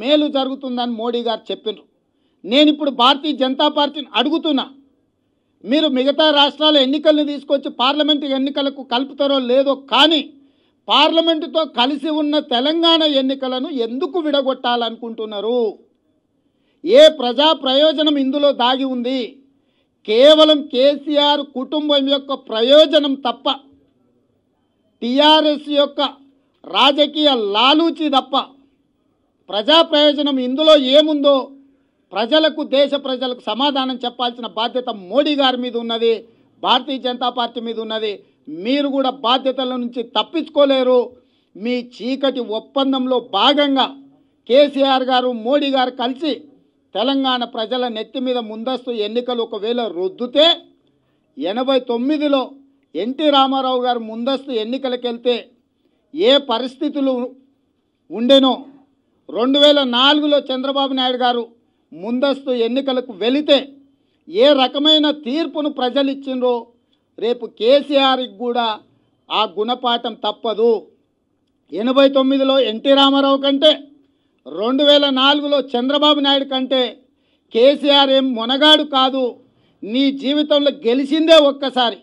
మేలు జరుగుతుందని మోడీ గారు చెప్పిండ్రు నేను ఇప్పుడు భారతీయ జనతా పార్టీని అడుగుతున్నా. మీరు మిగతా రాష్ట్రాల ఎన్నికలను తీసుకొచ్చి పార్లమెంటు ఎన్నికలకు కలుపుతారో లేదో కానీ పార్లమెంటుతో కలిసి ఉన్న తెలంగాణ ఎన్నికలను ఎందుకు విడగొట్టాలనుకుంటున్నారు? ఏ ప్రజా ప్రయోజనం ఇందులో దాగి ఉంది? కేవలం కేసీఆర్ కుటుంబం యొక్క ప్రయోజనం తప్ప టీఆర్ఎస్ యొక్క రాజకీయ లాలూచి తప్ప ప్రజా ప్రయోజనం ఇందులో ఏముందో ప్రజలకు దేశ ప్రజలకు సమాధానం చెప్పాల్సిన బాధ్యత మోడీ గారి మీద ఉన్నది భారతీయ జనతా పార్టీ మీద ఉన్నది. మీరు కూడా బాధ్యతల నుంచి తప్పించుకోలేరు. మీ చీకటి ఒప్పందంలో భాగంగా కేసీఆర్ గారు మోడీ గారు కలిసి తెలంగాణ ప్రజల నెత్తి మీద ముందస్తు ఎన్నికలు ఒకవేళ రొద్దుతే ఎనభై తొమ్మిదిలో ఎన్టీ రామారావు గారు ముందస్తు ఎన్నికలకు వెళ్తే ఏ పరిస్థితులు ఉండెనో రెండు వేల నాలుగులో చంద్రబాబు నాయుడు గారు ముందస్తు ఎన్నికలకు వెళితే ఏ రకమైన తీర్పును ప్రజలు ఇచ్చిండ్రో రేపు కేసీఆర్కి కూడా ఆ గుణపాఠం తప్పదు. ఎనభై తొమ్మిదిలో ఎన్టీ రామారావు కంటే రెండు వేల నాలుగులో చంద్రబాబు నాయుడు కంటే కేసీఆర్ ఏం మొనగాడు కాదు. నీ జీవితంలో గెలిచిందే ఒక్కసారి.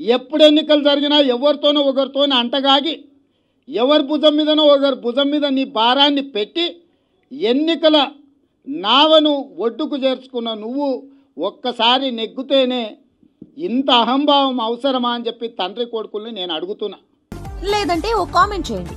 ఎప్పుడు ఎన్నికలు జరిగినా ఎవరితోనో ఒకరితోనో అంటగాగి ఎవరి భుజం మీదనో ఒకరి భుజం మీద నీ భారాన్ని పెట్టి ఎన్నికల నావను ఒడ్డుకు చేర్చుకున్న నువ్వు ఒక్కసారి నెగ్గుతేనే ఇంత అహంభావం అవసరమా అని చెప్పి తండ్రి కొడుకుల్ని నేను అడుగుతున్నా. లేదంటే ఓ కామెంట్ చేయండి.